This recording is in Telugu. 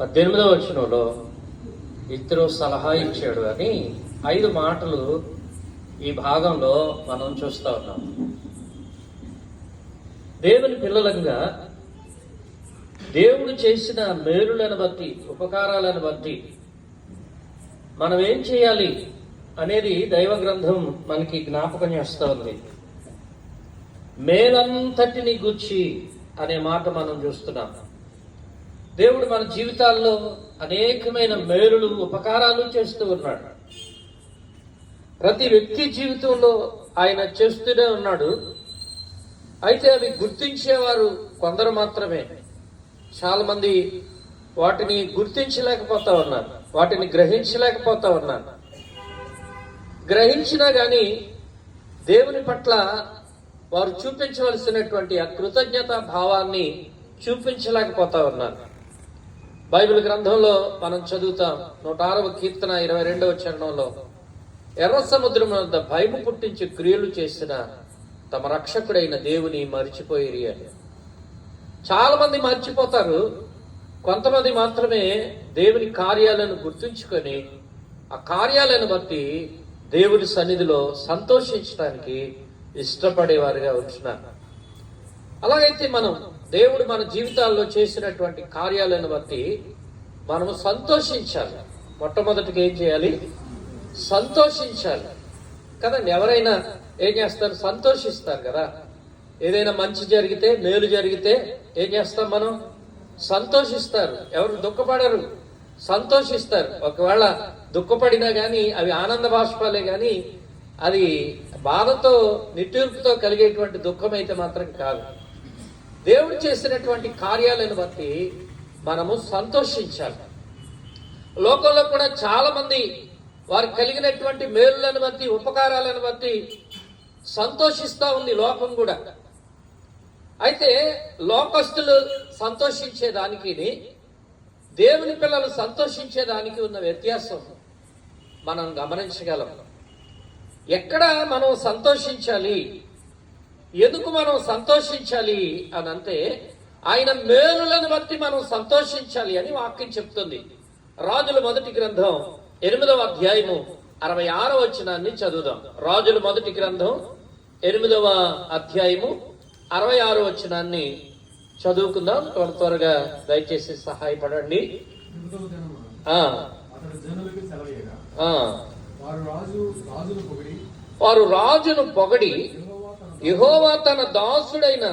పద్దెనిమిదవ వచనంలో ఇద్దరు సలహా ఇచ్చాడు అని ఐదు మాటలు ఈ భాగంలో మనం చూస్తా ఉన్నాం. దేవుని పిల్లలంగా దేవుడు చేసిన మేలులను బట్టి ఉపకారాలను బట్టి మనం ఏం చేయాలి అనేది దైవ గ్రంథం మనకి జ్ఞాపకం చేస్తూ ఉంది. మేలంతటిని గుచ్చి అనే మాట మనం చూస్తున్నాం. దేవుడు మన జీవితాల్లో అనేకమైన మేలులు ఉపకారాలు చేస్తూ ఉన్నాడు. ప్రతి వ్యక్తి జీవితంలో ఆయన చేస్తూనే ఉన్నాడు. అయితే అవి గుర్తించేవారు కొందరు మాత్రమే. చాలామంది వాటిని గుర్తించలేకపోతా ఉన్నారు. వాటిని గ్రహించలేకపోతా ఉన్నారు. గ్రహించినా కానీ దేవుని పట్ల వారు చూపించవలసినటువంటి ఆ కృతజ్ఞత భావాన్ని చూపించలేకపోతా ఉన్నారు. బైబిల్ గ్రంథంలో మనం చదువుతాం నూట ఆరవ కీర్తన ఇరవై రెండవ చరణంలో ఎర్ర సముద్రం వద్ద భయము పుట్టించి క్రియలు చేసిన తమ రక్షకుడైన దేవుని మరిచిపోయి అని. చాలా మంది మర్చిపోతారు. కొంతమంది మాత్రమే దేవుని కార్యాలను గుర్తుంచుకొని ఆ కార్యాలను బట్టి దేవుని సన్నిధిలో సంతోషించడానికి ఇష్టపడేవారుగా ఉంటున్నారు. అలాగైతే మనం దేవుడు మన జీవితాల్లో చేసినటువంటి కార్యాలను బట్టి మనము సంతోషించాలి. మొట్టమొదటిగా ఏం చేయాలి? సంతోషించాలి. కదండి ఎవరైనా ఏం చేస్తారు? సంతోషిస్తారు కదా. ఏదైనా మంచి జరిగితే మేలు జరిగితే ఏం చేస్తాం మనం? సంతోషిస్తారు. ఎవరు దుఃఖపడరు. సంతోషిస్తారు. ఒకవేళ దుఃఖపడినా కానీ అవి ఆనంద బాష్పాలే కానీ అది బాధతో నిట్టూర్పుతో కలిగేటువంటి దుఃఖం అయితే మాత్రం కాదు. దేవుడు చేసినటువంటి కార్యాలను బట్టి మనము సంతోషించాలి. లోకంలో కూడా చాలామంది వారు కలిగినటువంటి మేలులను బట్టి ఉపకారాలను బట్టి సంతోషిస్తూ ఉంది లోకం కూడా. అయితే లోకస్తులు సంతోషించేదానికి దేవుని పిల్లలు సంతోషించేదానికి ఉన్న వ్యత్యాసం మనం గమనించగలం. ఎక్కడ మనం సంతోషించాలి? ఎందుకు మనం సంతోషించాలి అని అంటే ఆయన మేలులను బట్టి మనం సంతోషించాలి అని వాక్యం చెప్తుంది. రాజుల మొదటి గ్రంథం ఎనిమిదవ అధ్యాయము అరవై ఆరో వచనాన్ని చదువుదాం. రాజుల మొదటి గ్రంథం ఎనిమిదవ అధ్యాయము అరవై ఆరో వచనాన్ని చదువుకుందాం. త్వర త్వరగా దయచేసి సహాయపడండి. వారు రాజు రాజును పొగిడి యహోవా తన దాసుడైన